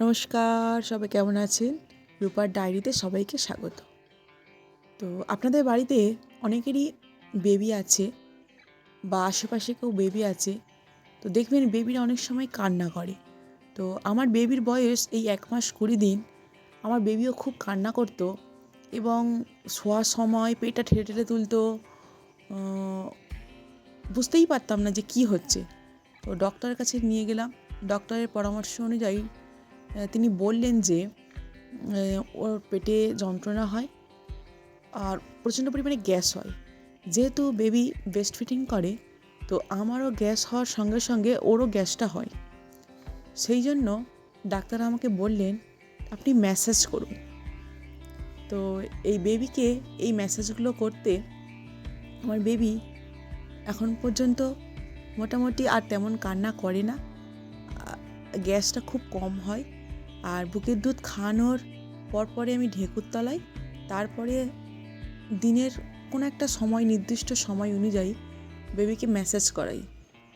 নমস্কার, সবাই কেমন আছেন? রূপার ডায়েরিতে সবাইকে স্বাগত। তো আপনাদের বাড়িতে অনেকেরই বেবি আছে বা আশেপাশে কেউ বেবি আছে। তো দেখবেন বেবিরা অনেক সময় কান্না করে। তো আমার বেবির বয়স এই এক মাস কুড়ি দিন। আমার বেবিও খুব কান্না করতো এবং শোয়ার সময় পেটটা ঠেলে ঠেলে তুলতো। বুঝতেই পারতাম না যে কি হচ্ছে। তো ডক্টরের কাছে নিয়ে গেলাম। ডক্টরের পরামর্শ অনুযায়ী তিনি বললেন যে ওর পেটে যন্ত্রণা হয় আর প্রচণ্ড পরিমাণে গ্যাস হয়। যেহেতু বেবি বেস্ট ফিটিং করে, তো আমারও গ্যাস হওয়ার সঙ্গে সঙ্গে ওরও গ্যাসটা হয়। সেই জন্য ডাক্তার আমাকে বললেন, আপনি ম্যাসাজ করুন। তো এই বেবিকে এই ম্যাসাজগুলো করতে আমার বেবি এখন পর্যন্ত মোটামুটি আর তেমন কান্না করে না। গ্যাসটা খুব কম হয়। আর বুকের দুধ খাওয়ানোর পরপরে আমি ঢেকুর তলায়। তারপরে দিনের কোনো একটা সময়, নির্দিষ্ট সময় অনুযায়ী বেবিকে ম্যাসেজ করাই।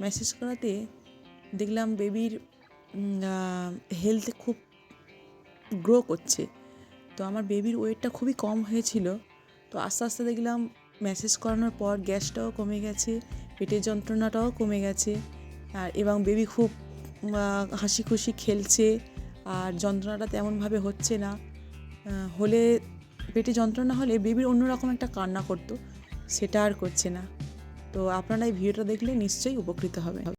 ম্যাসেজ করাতে দেখলাম বেবির হেলথ খুব গ্রো করছে। তো আমার বেবির ওয়েটটা খুবই কম হয়েছিল। তো আস্তে আস্তে দেখলাম ম্যাসেজ করানোর পর গ্যাসটাও কমে গেছে, পেটের যন্ত্রণাটাও কমে গেছে। আর এবং বেবি খুব হাসি খুশি খেলছে। আর যন্ত্রণাটা তেমনভাবে হচ্ছে না। হলে পেটে যন্ত্রণা হলে বেবির অন্যরকম একটা কান্না করতো, সেটা আর করছে না। তো আপনারা এই ভিডিওটা দেখলে নিশ্চয়ই উপকৃত হবে।